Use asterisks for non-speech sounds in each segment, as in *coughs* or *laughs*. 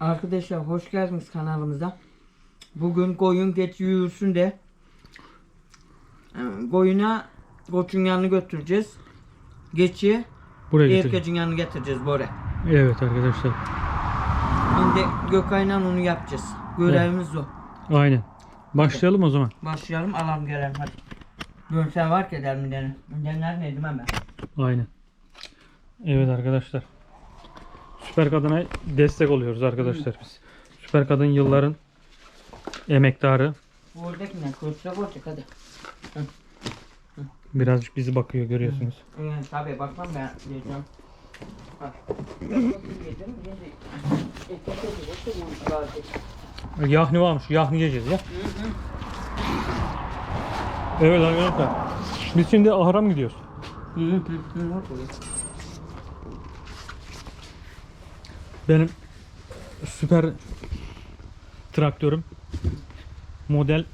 Arkadaşlar hoş geldiniz kanalımıza. Bugün koyun geç yürüsün de e, koyuna koçun yanına götüreceğiz. Geçi Buraya erkecin yanına getireceğiz böyle. Evet arkadaşlar. Şimdi Gökay'la onu yapacağız. Görevimiz o. Aynen. Başlayalım o zaman. Başlayalım alalım gelelim hadi. Dönsen var ki eder mi dene. Denler neydim hemen. Aynen. Evet arkadaşlar. Süper Kadın'a destek oluyoruz arkadaşlar biz. Süper Kadın yılların emektarı. Oradakinden kılıçla koyacak hadi. Birazcık bizi bakıyor görüyorsunuz. Ee, tabii bakmam ben diyeceğim. Bak. Yahni varmış. Yahni yiyeceğiz ya. Evet arkadaşlar. Biz şimdi ahıra mı gidiyoruz? Hı hı hı. Var buraya. Benim süper traktörüm model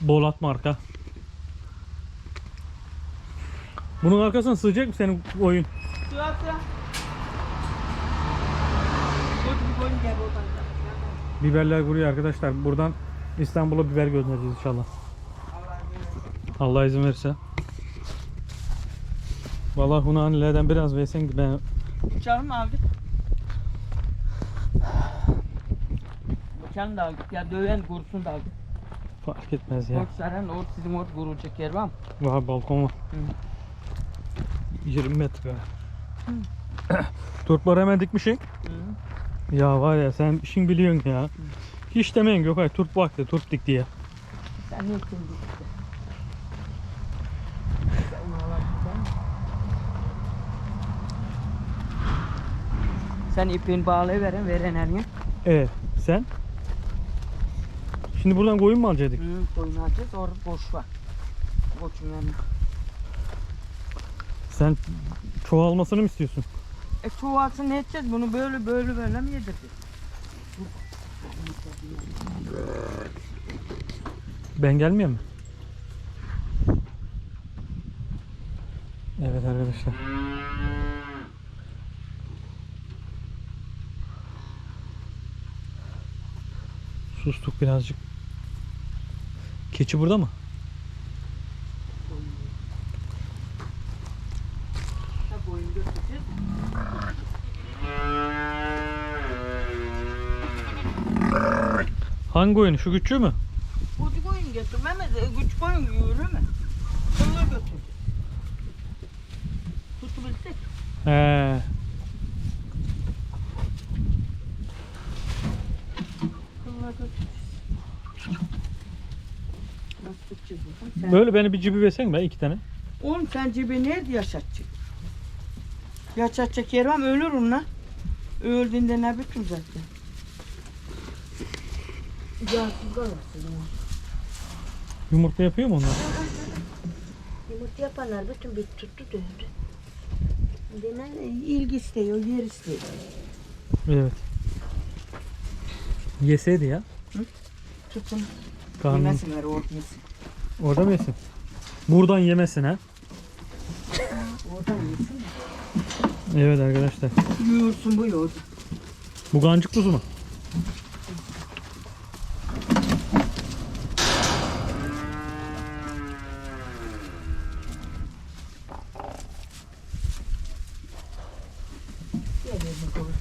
Bolat marka. Bunun arkasına sığacak mı senin oyun? Gel buradan. Biberler buraya arkadaşlar. Buradan İstanbul'a biber göndereceğiz inşallah. Allah izin verirse. Vallahi Hunanilerden biraz versen ben Bıçağını mı da aldık ya döven kurusunu da fark etmez ya. Ork saran ork sizin ork vurulacak yer var mı? Var balkon var. Hı. 20 metre. *coughs* Turpları hemen dikmişsin. Hı. Ya var ya sen işin biliyorsun ya. Hiç demeyin Gökay turp vakti turp dik diye. Sen ne alabilirsen. Sen ipini bağlayıveren veren eline. Evet sen? Şimdi buradan koyun mu alacaktık? Hı, koyun alacağız orada boş var. Koçun yanına. Sen çoğalmasını mı istiyorsun? E çuvalsın ne edeceğiz bunu böyle böyle böyle mi yedireceğiz? Ben gelmiyor mu? Evet arkadaşlar. Sustuk birazcık. Keçi burada mı? Hangi oyunu? Şu küçüğü mü? Kucu koyun getirmemez. Güç koyun yürür Sen... Böyle beni bir cibi versen ben iki tane. Oğlum sen cebi nerede yaşatacak? Yaşatacak yer var mı? Ölürüm lan. Öldüğünde ne bütün zaten. Cansız kalırsın. Yumurta yapıyor mu onlar? Yumurta yapanlar bütün bit tuttu döndü. Denen ilgi istiyor, yer istiyor. Evet. Yeseydi ya. Tutun. Karnın Yemesinler orada yesin. orada mı yesin? Buradan yemesin ha. Oradan yesin. Evet arkadaşlar. Yürüsün bu yolda. Bu gancık kuzu mu?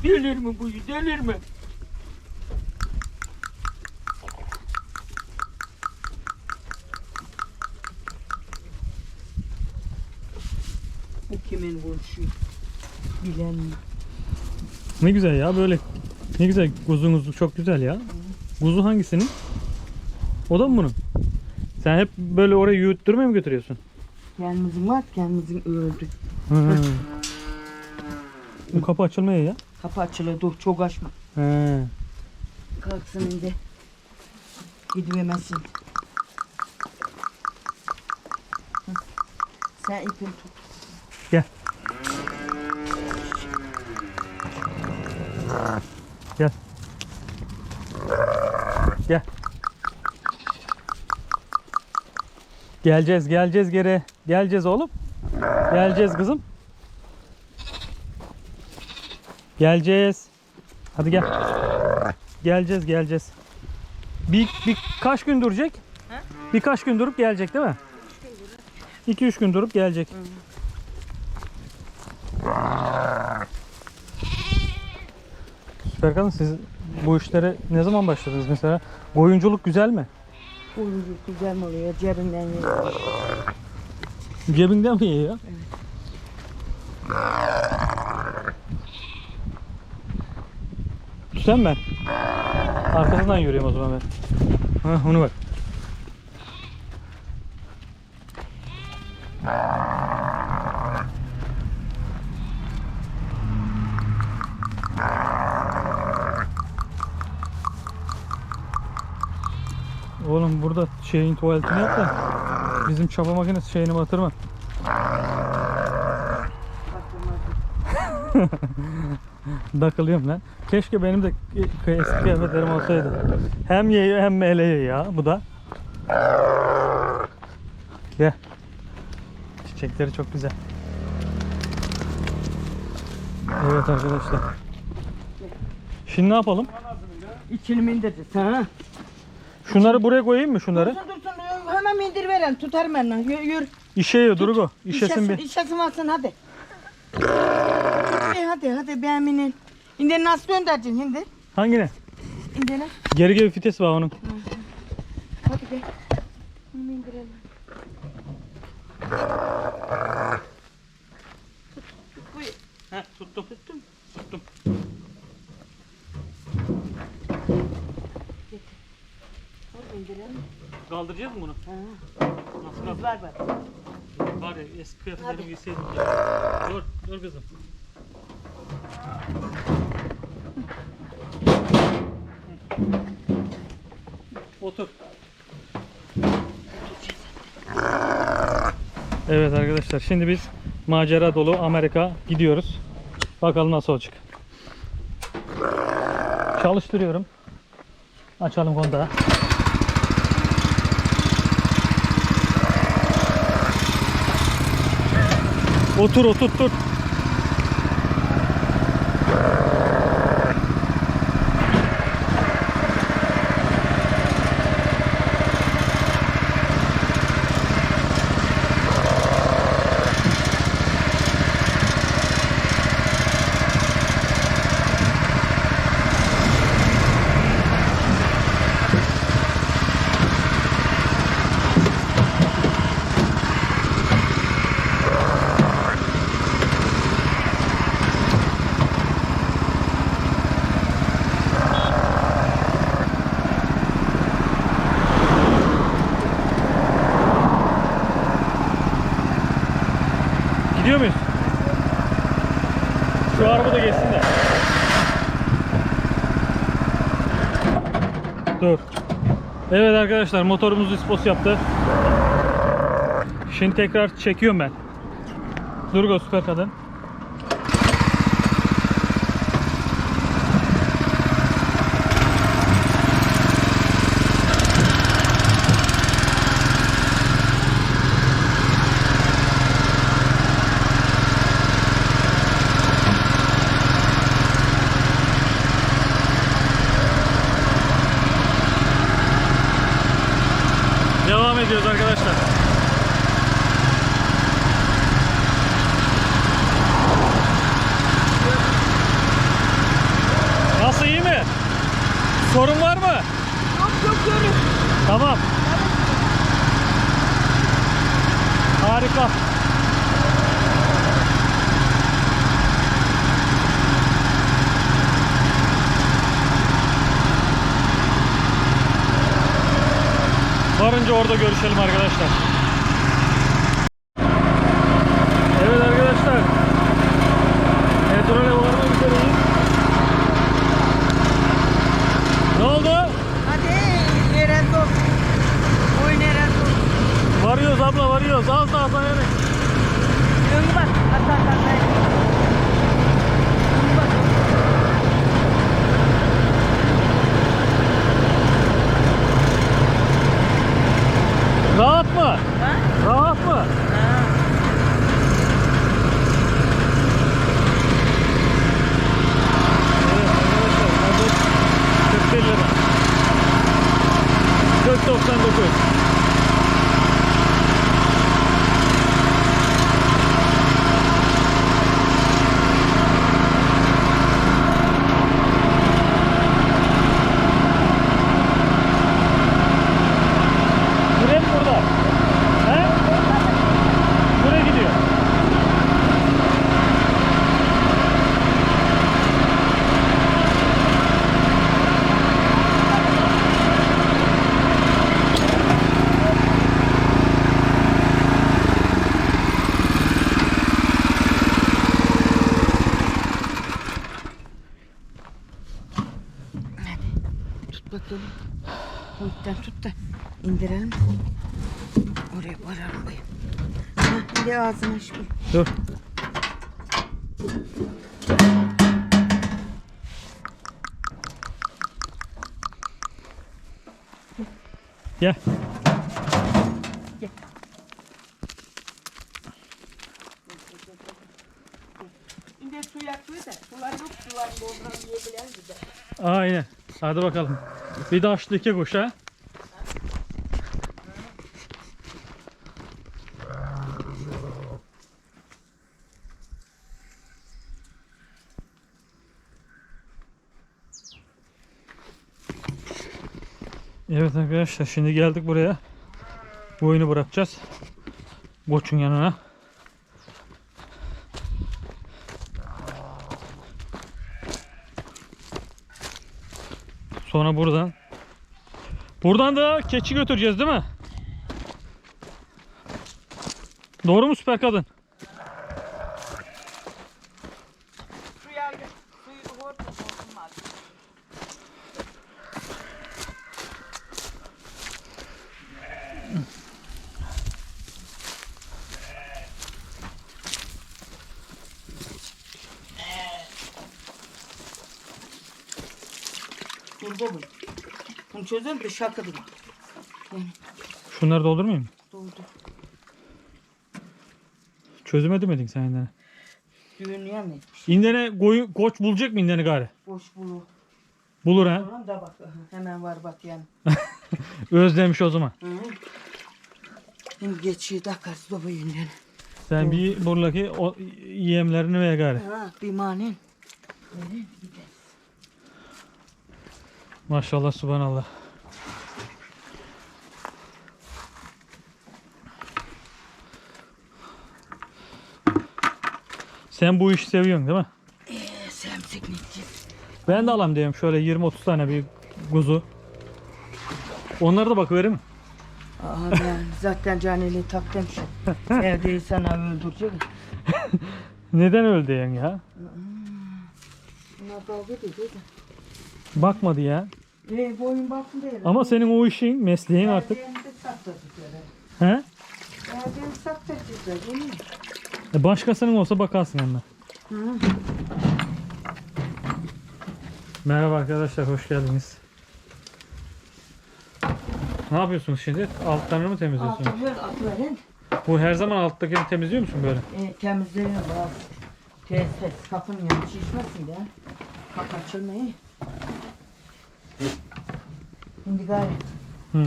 Delir mi bu? Delir mi? Vuruşu? Bilen? Ne güzel ya böyle. Ne güzel kuzunuz çok güzel ya. Kuzu hangisinin? O da mı bunun? Sen hep böyle oraya yürüttürmeye mi götürüyorsun? Kendimizin var, kendimizin öldü. Hı. Bu kapı açılmıyor ya. Kapı açılıyor, dur çok açma. He. Kalksın indi. Gidemezsin. Hı. Sen ipini tut. Gel. Gel. Geleceğiz, geleceğiz geri. Geleceğiz oğlum. Geleceğiz kızım. Geleceğiz. Hadi gel. Geleceğiz geleceğiz. Bir, bir kaç gün duracak? Birkaç gün durup gelecek değil mi? 2-3 gün durup gelecek. Süper kadın siz bu işlere ne zaman başladınız mesela? Oyunculuk güzel mi? Oyuncu güzel mi oluyor? Cebinden yiyor. Cebinden mi yiyor? Sen ben. Arkasından yürüyorum o zaman ben. Ha, onu bak. Oğlum burada şeyin tuvaletini yap da bizim çapa makinesi şeyini batırma. *laughs* Takılıyorum lan. Keşke benim de eski kıyafetlerim olsaydı. Hem yiyor hem meleği ya bu da. Gel. Çiçekleri çok güzel. Evet arkadaşlar. Şimdi ne yapalım? İçini indireceğiz ha. Şunları buraya koyayım mı şunları? Dursun dursun hemen indir veren tutarım ben. Yürü. yürü. İşeyiyor Durgo. İşesin bir. İşesin alsın hadi. E, hadi hadi beğenmeyin. İndir nasıl göndereceksin şimdi? Hangine? İndir lan. Geri geri vites var onun. Hadi gel. Bunu indirelim. Heh, tuttum. Tuttum. Tuttum. Hadi indirelim. Kaldıracağız mı bunu? Ha. Nasıl kaldır? Var var. Var ya eski kıyafetlerimi giyseydim ya. Dur, dur kızım. Otur. Evet arkadaşlar şimdi biz macera dolu Amerika gidiyoruz. Bakalım nasıl olacak. Çalıştırıyorum. Açalım kontağı. Otur otur otur. Da geçsin de. Dur. Evet arkadaşlar motorumuz dispos yaptı. Şimdi tekrar çekiyorum ben. Durgo süper kadın. Ediyoruz arkadaşlar. Nasıl iyi mi? Sorun var mı? Yok yok yürü. Tamam. Harika. Varınca orada görüşelim arkadaşlar. Evet arkadaşlar. Petrole varmak üzereyiz. Ne oldu? Hadi nereye sok. Oy nereye sok. Varıyoruz abla varıyoruz. Az daha dayanın. Döngü bak. At at at. at. Döngü bak. Rahat mı? Buradan döküyoruz. Buraya mı burada? He? Buraya gidiyor. Tut bakalım. Boyuttan tut da indirelim. Oraya varalım bayım. Ha, bir de ağzını bir. Dur. Gel. Şimdi su yakıyor da sular yok sular dolduralım yiyebilen de. Aynen. Hadi bakalım. Bir de açtı iki kuş ha. Evet arkadaşlar şimdi geldik buraya. Bu oyunu bırakacağız. Boçun yanına. Sonra buradan. Buradan da keçi götüreceğiz değil mi? Doğru mu süper kadın? De şaka değil. Şunları doldurmayayım mı? Doldu. Çözüme demedin sen indene. Düğün yememiş. İndene koyu, koç bulacak mı indene gari? Boş bulu. Bulur ha. Tamam da bak hemen var bak yani. *laughs* Özlemiş o zaman. Hı. Şimdi geçiyor takarız baba yünden. Sen bir buradaki o yemlerini ver gari. Ha bir de. Maşallah subhanallah. Sen bu işi seviyorsun değil mi? Ee, diyeceğiz? Ben de alayım diyorum şöyle 20-30 tane bir kuzu. Onları da bak vereyim mi? Ben *laughs* zaten caneli taktım. *laughs* Evde sana öldürecek. Neden öldü diyorsun ya? Bunlar kavga ediyor da. Bakmadı ya. Ee, boyun baktın değil. Ama senin o işin, mesleğin artık. He? Sakladık değil mi? E başkasının olsa bakarsın. Hı. Merhaba arkadaşlar, hoş geldiniz. Ne yapıyorsunuz şimdi? Altlarını mı temizliyorsunuz? Altı ver, verin. Bu her zaman alttakini temizliyor musun böyle? E, temizleyin biraz. Tez tez kapının yanı şişmesin de. Kapı açılmayı. Şimdi gayret. Hı.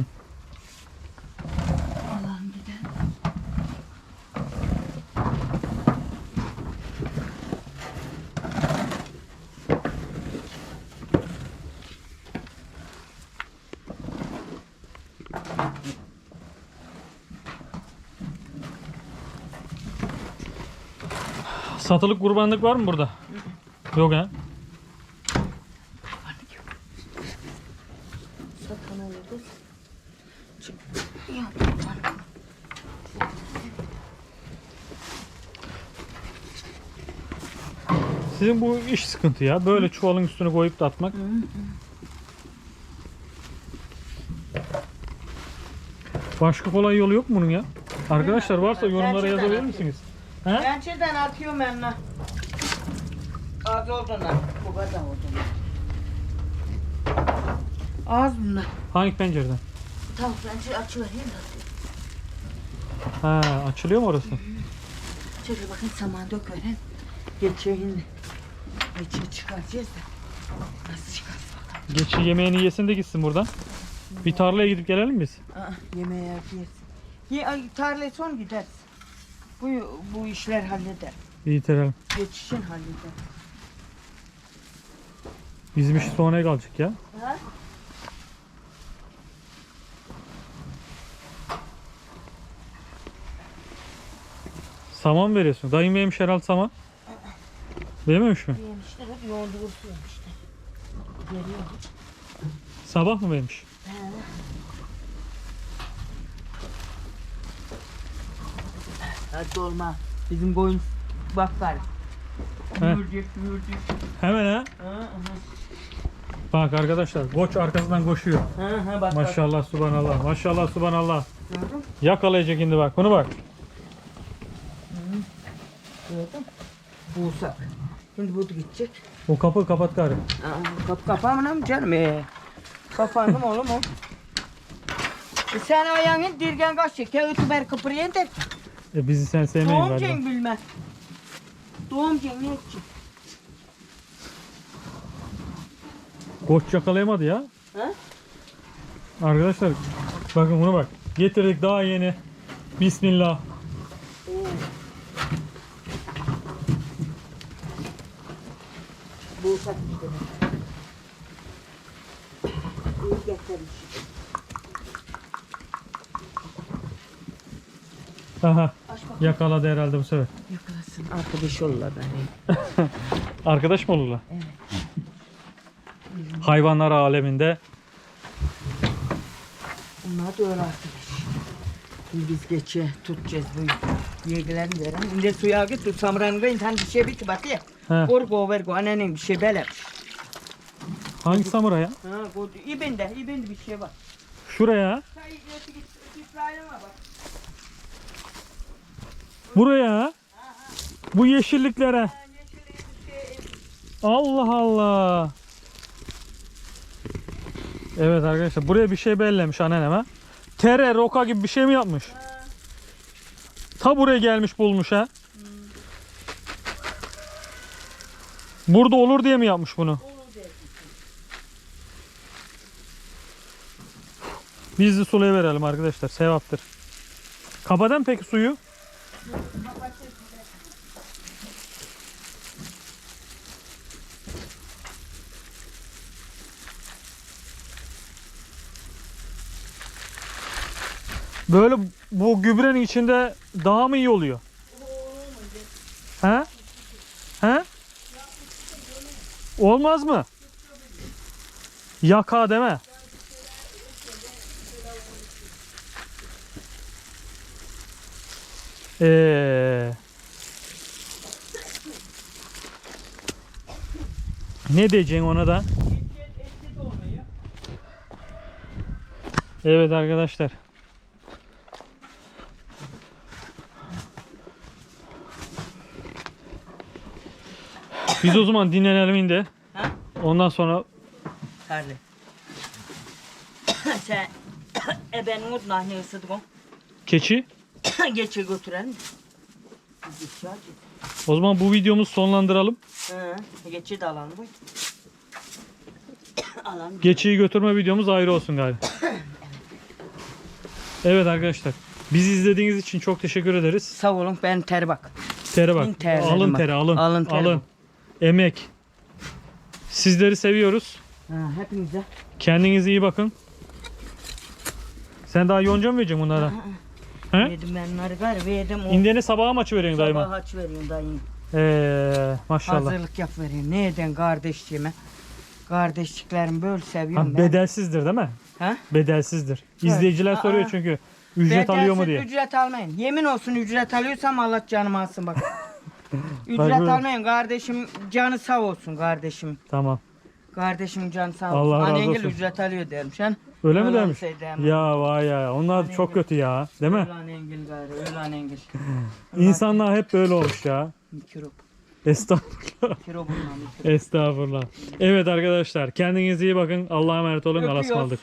Satılık kurbanlık var mı burada? Yok ha? Olurdu. Sizin bu iş sıkıntı ya. Böyle çuvalın üstüne koyup da atmak. Başka kolay yolu yok mu bunun ya? Arkadaşlar varsa yorumlara yazabilir misiniz? He? Pençeden atıyorum ben lan. Az olduğuna. Bu kadar olduğuna. Az bunlar. Hangi pencereden? Tamam pençe açıvereyim de. Ha, açılıyor mu orası? Şöyle bakın saman. Geçiyor şimdi. Geçiyor çıkaracağız da. Nasıl çıkarız bakalım. Geçi yemeğini yesin de gitsin buradan. Bir tarlaya gidip gelelim biz. Aa, yemeğe yersin. Ye, ay, tarlaya son gideriz. Bu, bu işler halleder. İyi terelim. Geçişin halleder. Bizim iş sonraya kalacak ya. Ha? Saman veriyorsun. Dayım vermiş herhalde saman. Vermemiş mi? Yemişler hep yoğundu ursuyor işte. Geliyor. Sabah mı vermiş? Hadi dolma. Bizim koyun bak bari. Mürdük mürdük. Hemen ha. Bak arkadaşlar koç arkasından koşuyor. Ha, ha, bak, bak. Maşallah subhanallah. Maşallah subhanallah. Gördün? Yakalayacak şimdi bak. Bunu bak. Gördün mü? Bulsak. Şimdi bu gidecek. O kapı kapat gari. Aa, kap kapağımla mı canım? Ee, kapandım oğlum o. E sen ayağın dirgen kaç çeker, ötüber kıpırıyen de E bizi sen sevmeyin doğum galiba. cenk bilmez. Doğum cenk ne edecek? Koç yakalayamadı ya. Ha? Arkadaşlar bakın bunu bak. Getirdik daha yeni. Bismillah. Bulsak işte. İyi getirmiş. Aha. Yakaladı herhalde bu sefer. Yakalasın. Arkadaş olurlar beni. *laughs* Arkadaş mı olurlar? Hayvanlar aleminde Bunlar da öyle arkadaş. Biz geçe tutacağız bu yegilerini veren. Şimdi suya git samranı insan bir şey bitti bak ya. Korku vergo annenin bir şey belemiş. hangi samuray ya? Ha, bu ibinde, ibinde bir şey var. Şuraya. Sen İsrail'e bak. Buraya. Bu yeşilliklere. Allah Allah. Evet arkadaşlar buraya bir şey bellemiş annenem ha. Tere, roka gibi bir şey mi yapmış? Ta buraya gelmiş bulmuş ha. Burada olur diye mi yapmış bunu? Biz de sulaya verelim arkadaşlar. Sevaptır. Kapadan peki suyu? Böyle bu gübrenin içinde daha mı iyi oluyor? He? He? Olmaz mı? Yaka deme. Ee, ne diyeceksin ona da? Evet arkadaşlar. Biz o zaman dinlenelim indi. Ha? Ondan sonra Terli. *coughs* Sen *coughs* e benim o nahne ısıdık keçi. *coughs* Geçir götürelim. O zaman bu videomuzu sonlandıralım. Ha, geçir de alalım bu. *coughs* alalım. Geçiyi götürme videomuz ayrı olsun galiba. *coughs* Evet arkadaşlar. Bizi izlediğiniz için çok teşekkür ederiz. Sağ olun ben ter bak. Tere bak. Terledim alın bak. teri alın. Alın teri alın. Emek. Sizleri seviyoruz. Ha, hepinize. Kendinize iyi bakın. Sen daha yonca mı vereceksin bunlara? He? Yedim ben bunları gar verdim. O İndene sabaha maçı veriyorsun sabah daima. aç veriyorum dayım. Ee, maşallah. Hazırlık yap veriyorum. Neden kardeşliğime? Kardeşliklerimi böyle seviyorum Ha, ben. bedelsizdir değil mi? Ha? Bedelsizdir. İzleyiciler Aa. soruyor çünkü ücret alıyor mu Bedelsiz diye. Ücret almayın. Yemin olsun ücret alıyorsam Allah canımı alsın bak. *laughs* ücret böyle- almayın. Kardeşim canı sağ olsun kardeşim. Tamam. Kardeşim canı sağ olsun. Allah razı Annengil olsun. ücret alıyor dermiş. Han? Öyle mi demiş? Ya vay ya. Onlar çok kötü ya. Değil mi? Öyle annengil gayrı. Öyle annengil. *laughs* İnsanlar hep böyle olmuş ya. Mikrop. Estağfurullah. Mikrop. Estağfurullah. Evet arkadaşlar kendinize iyi bakın. Allah'a emanet olun. Ismarladık.